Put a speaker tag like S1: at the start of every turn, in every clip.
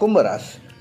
S1: कुंभरास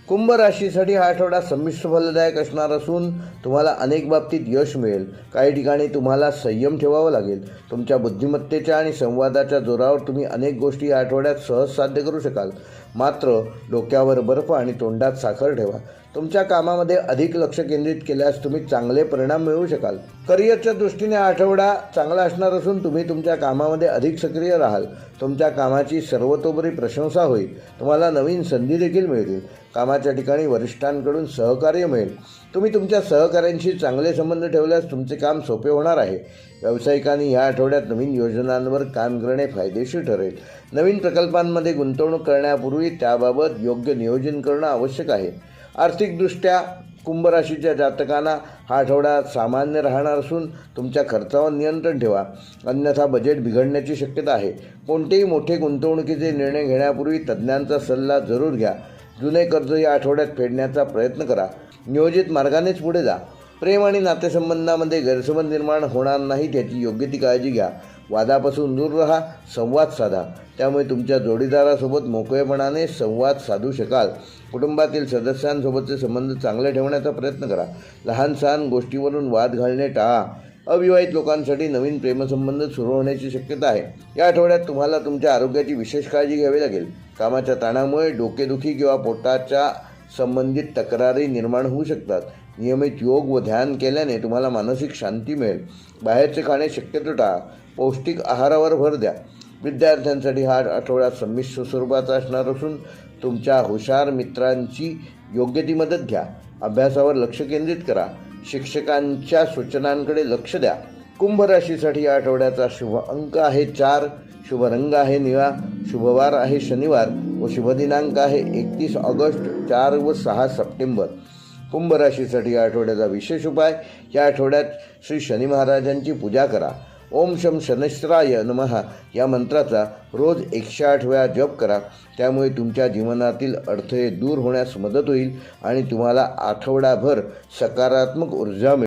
S1: कुंभ राशीसाठी हा आठवडा संमिश्र फलदायक असणार असून तुम्हाला अनेक बाबतीत यश मिळेल. काही ठिकाणी तुम्हाला संयम ठेवावा लागेल. तुमच्या बुद्धिमत्तेच्या आणि संवादाच्या जोरावर तुम्ही अनेक गोष्टी या आठवड्यात सहज साध्य करू शकाल. मात्र डोक्यावर बर्फ आणि तोंडात साखर ठेवा. तुमच्या कामामध्ये अधिक लक्ष केंद्रित केल्यास तुम्ही चांगले परिणाम मिळवू शकाल. करिअरच्या दृष्टीने आठवडा चांगला असणार असून तुम्ही तुमच्या कामामध्ये अधिक सक्रिय राहाल. तुमच्या कामाची सर्वतोपरी प्रशंसा होईल. तुम्हाला नवीन संधी देखील मिळतील. कामाच्या ठिकाणी वरिष्ठांकडून सहकार्य मिळेल. तुम्ही तुमच्या सहकाऱ्यांशी चांगले संबंध ठेवल्यास तुमचे काम सोपे होणार आहे. व्यावसायिकांनी या आठवड्यात नवीन योजनांवर काम करणे फायदेशीर ठरेल. नवीन प्रकल्पांमध्ये गुंतवणूक करण्यापूर्वी त्याबाबत योग्य नियोजन करणं आवश्यक आहे. आर्थिकदृष्ट्या कुंभराशीच्या जातकांना हा आठवडा सामान्य राहणार असून तुमच्या खर्चावर नियंत्रण ठेवा. अन्यथा बजेट बिघडण्याची शक्यता आहे. कोणतेही मोठे गुंतवणुकीचे निर्णय घेण्यापूर्वी तज्ज्ञांचा सल्ला जरूर घ्या. जुने कर्ज या आठवड्यात फेडण्याचा प्रयत्न करा. नियोजित मार्गानेच पुढे जा. प्रेम आणि नातेसंबंधामध्ये गैरसमज निर्माण होणार नाही त्याची योग्य ती काळजी घ्या. वादापासून दूर राहा संवाद साधा. त्यामुळे तुमच्या जोडीदारासोबत मोकळेपणाने संवाद साधू शकाल. कुटुंबातील सदस्यांसोबतचे संबंध चांगले ठेवण्याचा प्रयत्न करा. लहान सहान गोष्टीवरून वाद घालणे टाळा. अविवाहित लोकांसाठी नवीन प्रेमसंबंध सुरू होण्याची शक्यता आहे. या आठवड्यात तुम्हाला तुमच्या आरोग्याची विशेष काळजी घ्यावी लागेल. कामाच्या ताणामुळे डोकेदुखी किंवा पोटाच्या संबंधित तक्रारी निर्माण होऊ शकतात. नियमित योग व ध्यान केल्याने तुम्हाला मानसिक शांती मिळेल. बाहेरचे खाणे शक्यतो टाळा. पौष्टिक आहारावर भर द्या. विद्यार्थ्यांसाठी हा आठवडा संमिश्र स्वरूपाचा असणार असून तुमच्या हुशार मित्रांची योग्य ती मदत घ्या. अभ्यासावर लक्ष केंद्रित करा. शिक्षकांच्या सूचनांकडे लक्ष द्या. कुंभ राशीसाठी या आठवड्याचा शुभ अंक आहे चार. शुभ रंग आहे निळा. शुभवार आहे शनिवार व शुभदिनांक आहे एकतीस ऑगस्ट चार व सहा सप्टेंबर. कुंभ राशीसाठी या आठवड्याचा विशेष उपाय या आठवड्यात श्री शनी महाराजांची पूजा करा. ओम शम शनश्राय नमहा या मंत्राचा रोज एकशे आठ वेळा जप करा. त्यामुळे तुमच्या जीवनातील अडथळे दूर होण्यास मदत होईल आणि तुम्हाला आठवडाभर सकारात्मक ऊर्जा मिळेल.